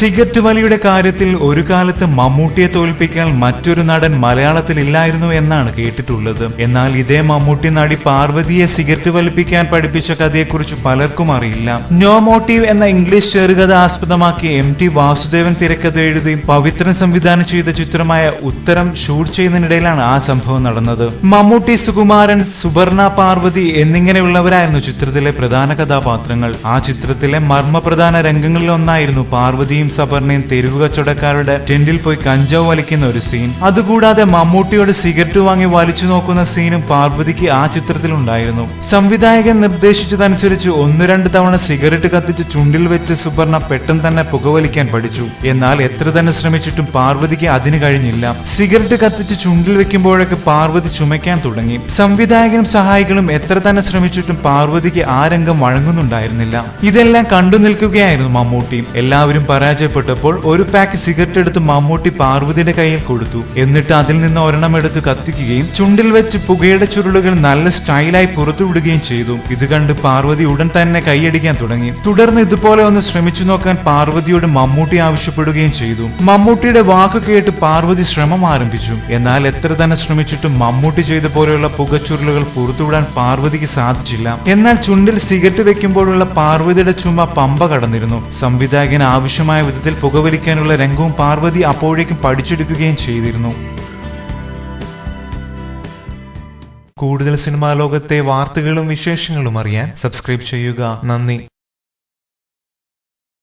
Cigarette വലിയുടെ കാര്യത്തിൽ ഒരു കാലത്ത് മമ്മൂട്ടിയെ തോൽപ്പിക്കാൻ മറ്റൊരു നടൻ മലയാളത്തിൽ ഇല്ലായിരുന്നു എന്നാണ് കേട്ടിട്ടുള്ളത്. എന്നാൽ ഇതേ മമ്മൂട്ടി നടി പാർവതിയെ സിഗരറ്റ് വലിപ്പിക്കാൻ പഠിപ്പിച്ച കഥയെക്കുറിച്ച് പലർക്കും അറിയില്ല. നോ മോട്ടീവ് എന്ന ഇംഗ്ലീഷ് ചെറുകഥ ആസ്പദമാക്കി എം ടി വാസുദേവൻ തിരക്കഥ എഴുതി പവിത്രൻ സംവിധാനം ചെയ്ത ചിത്രമായ ഉത്തരം ഷൂട്ട് ചെയ്യുന്നതിനിടയിലാണ് ആ സംഭവം നടന്നത്. മമ്മൂട്ടി സുകുമാരൻ സുബർണ പാർവതി എന്നിങ്ങനെയുള്ളവരായിരുന്നു ചിത്രത്തിലെ പ്രധാന കഥാപാത്രങ്ങൾ. ആ ചിത്രത്തിലെ മർമ്മപ്രധാന രംഗങ്ങളിലൊന്നായിരുന്നു പാർവതിയും സബർണയും തെരുവ് കച്ചവടക്കാരുടെ ടെന്റിൽ പോയി കഞ്ചാവ് വലിക്കുന്ന ഒരു സീൻ. അതുകൂടാതെ മമ്മൂട്ടിയോട് സിഗരറ്റ് വാങ്ങി വലിച്ചു നോക്കുന്ന സീനും പാർവതിക്ക് ആ ചിത്രത്തിൽ ഉണ്ടായിരുന്നു. സംവിധായകൻ നിർദ്ദേശിച്ചതനുസരിച്ച് ഒന്ന് രണ്ട് തവണ സിഗരറ്റ് കത്തിച്ച് ചുണ്ടിൽ വെച്ച് സുബർണ പെട്ടെന്ന് തന്നെ പുകവലിക്കാൻ പഠിച്ചു. എന്നാൽ എത്ര തന്നെ ശ്രമിച്ചിട്ടും പാർവതിക്ക് അതിന് കഴിഞ്ഞില്ല. സിഗരറ്റ് കത്തിച്ച് ചുണ്ടിൽ വെക്കുമ്പോഴൊക്കെ പാർവതി ചുമയ്ക്കാൻ തുടങ്ങി. സംവിധായകനും സഹായികളും എത്ര തന്നെ ശ്രമിച്ചിട്ടും പാർവതിക്ക് ആ രംഗം വഴങ്ങുന്നുണ്ടായിരുന്നില്ല. ഇതെല്ലാം കണ്ടു നിൽക്കുകയായിരുന്നു മമ്മൂട്ടി. എല്ലാവരും പരാജയപ്പെട്ടപ്പോൾ ഒരു പാക്ക് സിഗരറ്റ് എടുത്ത് മമ്മൂട്ടി പാർവതിയുടെ കയ്യിൽ കൊടുത്തു. എന്നിട്ട് അതിൽ നിന്ന് ഒരെണ്ണം എടുത്ത് കത്തിക്കുകയും ചുണ്ടിൽ വെച്ച് പുകയുടെ ചുരുളുകൾ നല്ല സ്റ്റൈലായി പുറത്തുവിടുകയും ചെയ്തു. ഇത് കണ്ട് പാർവതി ഉടൻ തന്നെ കൈയടിക്കാൻ തുടങ്ങി. തുടർന്ന് ഇതുപോലെ ഒന്ന് ശ്രമിച്ചു നോക്കാൻ പാർവതിയോട് മമ്മൂട്ടി ആവശ്യപ്പെടുകയും ചെയ്തു. മമ്മൂട്ടിയുടെ വാക്ക് കേട്ട് പാർവതി ശ്രമം ആരംഭിച്ചു. എന്നാൽ എത്ര തന്നെ ശ്രമിച്ചിട്ടും മമ്മൂട്ടി ചെയ്ത പോലെയുള്ള പുകച്ചുരുളുകൾ പുറത്തുവിടാൻ പാർവതിക്ക് സാധിച്ചില്ല. എന്നാൽ ചുണ്ടിൽ സിഗരറ്റ് വെക്കുമ്പോഴുള്ള പാർവതിയുടെ ചുമ പമ്പ കടന്നിരുന്നു. സംവിധായകൻ ആവശ്യമായ വിധത്തിൽ പുകവലിക്കാനുള്ള രംഗവും പാർവതി അപ്പോഴേക്കും പഠിച്ചെടുക്കുകയും ചെയ്തിരുന്നു. കൂടുതൽ സിനിമാ ലോകത്തെ വാർത്തകളും വിശേഷങ്ങളും അറിയാൻ സബ്സ്ക്രൈബ് ചെയ്യുക. നന്ദി.